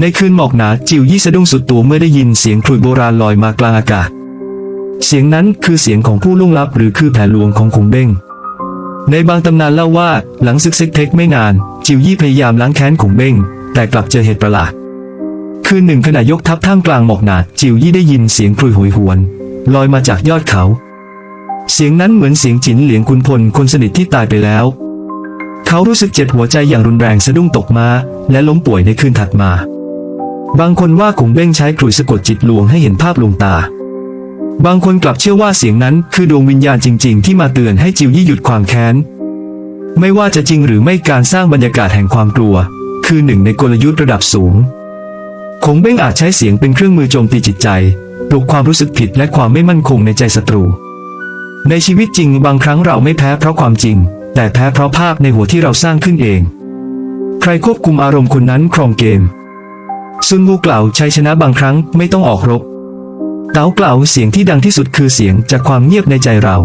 ในคืนหมอกหนาจิวยี่สะดุ้งสุดตัวเมื่อได้ยินเสียงครุยโบราณลอยมากลางอากาศ เสียงนั้นคือเสียงของผู้ล่วงลับหรือคือแผนลวงของคงเบ้ง ในบางตำนานเล่าว่าหลังศึกเซ็กเทคไม่นาน จิวยี่พยายามล้างแค้นคงเบ้ง แต่กลับเจอเหตุประหลาด คืนหนึ่งขณะยกทัพท่ามกลางหมอกหนาจิวยี่ได้ยินเสียงครุยโหยหวน ลอยมาจากยอดเขา เสียงนั้นเหมือนเสียงจินเหลียงคุณพลคนสนิทที่ตายไปแล้ว เขารู้สึกเจ็บหัวใจอย่างรุนแรงสะดุ้งตกมาและล้มป่วยในคืนถัดมา บางคนว่าคงเบ้งใช้กลุ่ยสะกดจิตลวงให้เห็นภาพลวงตา บางคนกลับเชื่อว่าเสียงนั้นคือดวงวิญญาณจริง ๆ ที่มาเตือนให้จิวยี่หยุดความแค้น ไม่ว่าจะจริงหรือไม่การสร้างบรรยากาศแห่งความกลัว คือหนึ่งในกลยุทธ์ระดับสูงคงเบ้งอาจใช้เสียงเป็นเครื่องมือโจมตีจิตใจปลุกความรู้สึกผิดและความไม่มั่นคงในใจศัตรู ในชีวิตจริงบางครั้งเราไม่แพ้เพราะความจริง แต่แพ้เพราะภาพในหัวที่เราสร้างขึ้นเอง ใครควบคุมอารมณ์คนนั้นครองเกม ซุนวูกล่าวชัยชนะบางครั้งไม่ต้องออกรบเต๋ากล่าวเสียงที่ดังที่สุดคือเสียงจากความเงียบในใจเรา